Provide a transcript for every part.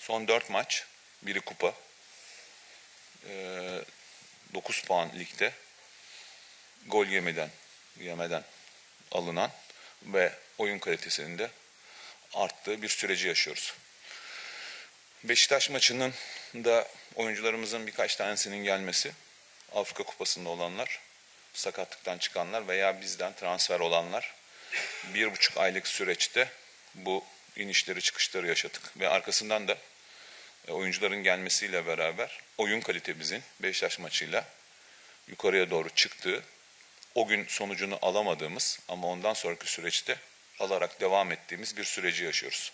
Son 4 maç, biri kupa. Ee, 9 puan ligde. Gol yemeden, yemeden alınan ve oyun kalitesinin de arttığı bir süreci yaşıyoruz. Beşiktaş maçının da oyuncularımızın birkaç tanesinin gelmesi, Afrika Kupası'nda olanlar, sakatlıktan çıkanlar veya bizden transfer olanlar bir buçuk aylık süreçte bu inişleri çıkışları yaşadık. Ve arkasından da e, oyuncuların gelmesiyle beraber oyun kalitemizin Beşiktaş maçıyla yukarıya doğru çıktığı, o gün sonucunu alamadığımız ama ondan sonraki süreçte alarak devam ettiğimiz bir süreci yaşıyoruz.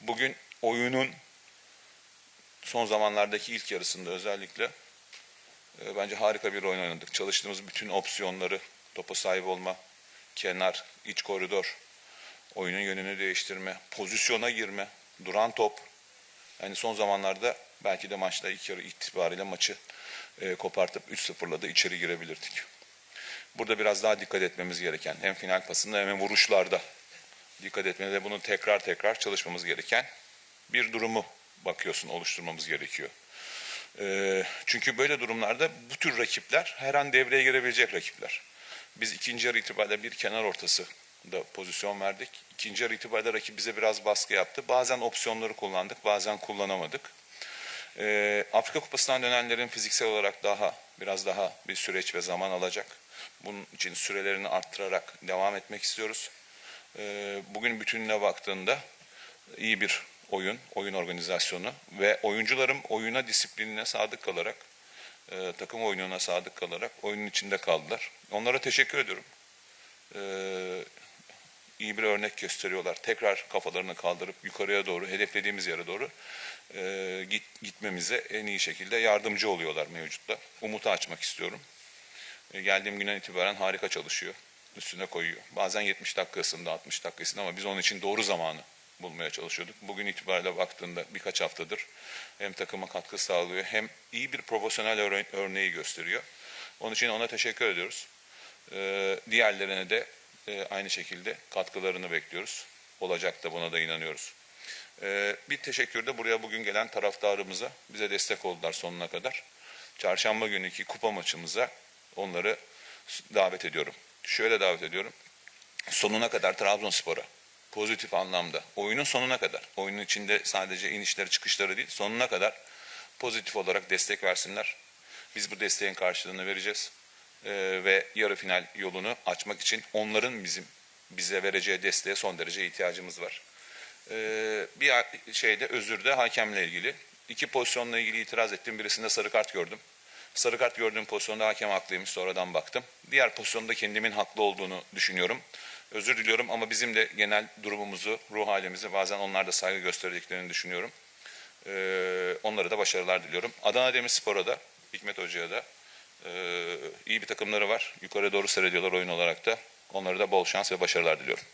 Bugün oyunun son zamanlardaki ilk yarısında özellikle e, bence harika bir oyun oynadık. Çalıştığımız bütün opsiyonları, topa sahip olma, kenar, iç koridor, oyunun yönünü değiştirme, pozisyona girme, duran top. Yani son zamanlarda belki de maçta ilk yarı itibariyle maçı e, kopartıp 3-0'la da içeri girebilirdik. Burada biraz daha dikkat etmemiz gereken hem final pasında hem vuruşlarda dikkat etmede bunu tekrar tekrar çalışmamız gereken bir durumu bakıyorsun oluşturmamız gerekiyor. Ee, çünkü böyle durumlarda bu tür rakipler her an devreye girebilecek rakipler. Biz ikinci yarı itibariyle bir kenar ortası da pozisyon verdik. İkinci yarı itibariyle rakip bize biraz baskı yaptı. Bazen opsiyonları kullandık, bazen kullanamadık. Ee, Afrika Kupası'ndan dönenlerin fiziksel olarak daha biraz daha bir süreç ve zaman alacak. Bunun için sürelerini arttırarak devam etmek istiyoruz. Ee, bugün bütününe baktığında iyi bir oyun, oyun organizasyonu ve oyuncularım oyuna disiplinine sadık kalarak, e, takım oyununa sadık kalarak oyunun içinde kaldılar. Onlara teşekkür ediyorum. Ee, iyi bir örnek gösteriyorlar. Tekrar kafalarını kaldırıp yukarıya doğru, hedeflediğimiz yere doğru e, git, gitmemize en iyi şekilde yardımcı oluyorlar mevcutta. Umutu açmak istiyorum. E, geldiğim günden itibaren harika çalışıyor. Üstüne koyuyor. Bazen 70 dakikasında, 60 dakikasında ama biz onun için doğru zamanı bulmaya çalışıyorduk. Bugün itibariyle baktığında birkaç haftadır hem takıma katkı sağlıyor hem iyi bir profesyonel örneği gösteriyor. Onun için ona teşekkür ediyoruz. Ee, diğerlerine de e, aynı şekilde katkılarını bekliyoruz. Olacak da buna da inanıyoruz. Ee, bir teşekkür de buraya bugün gelen taraftarımıza bize destek oldular sonuna kadar. Çarşamba günkü kupa maçımıza onları davet ediyorum. Şöyle davet ediyorum. Sonuna kadar Trabzonspor'a pozitif anlamda oyunun sonuna kadar oyunun içinde sadece inişleri çıkışları değil sonuna kadar pozitif olarak destek versinler. Biz bu desteğin karşılığını vereceğiz. Ee, ve yarı final yolunu açmak için onların bizim bize vereceği desteğe son derece ihtiyacımız var. Ee, bir şeyde özürde hakemle ilgili. iki pozisyonla ilgili itiraz ettim. Birisinde sarı kart gördüm. Sarı kart gördüğüm pozisyonda hakem haklıymış sonradan baktım. Diğer pozisyonda kendimin haklı olduğunu düşünüyorum. Özür diliyorum ama bizim de genel durumumuzu, ruh halimizi bazen onlar da saygı gösterdiklerini düşünüyorum. Ee, onlara da başarılar diliyorum. Adana Demirspor'a da, Hikmet Hoca'ya da e, iyi bir takımları var. Yukarı doğru seyrediyorlar oyun olarak da. Onlara da bol şans ve başarılar diliyorum.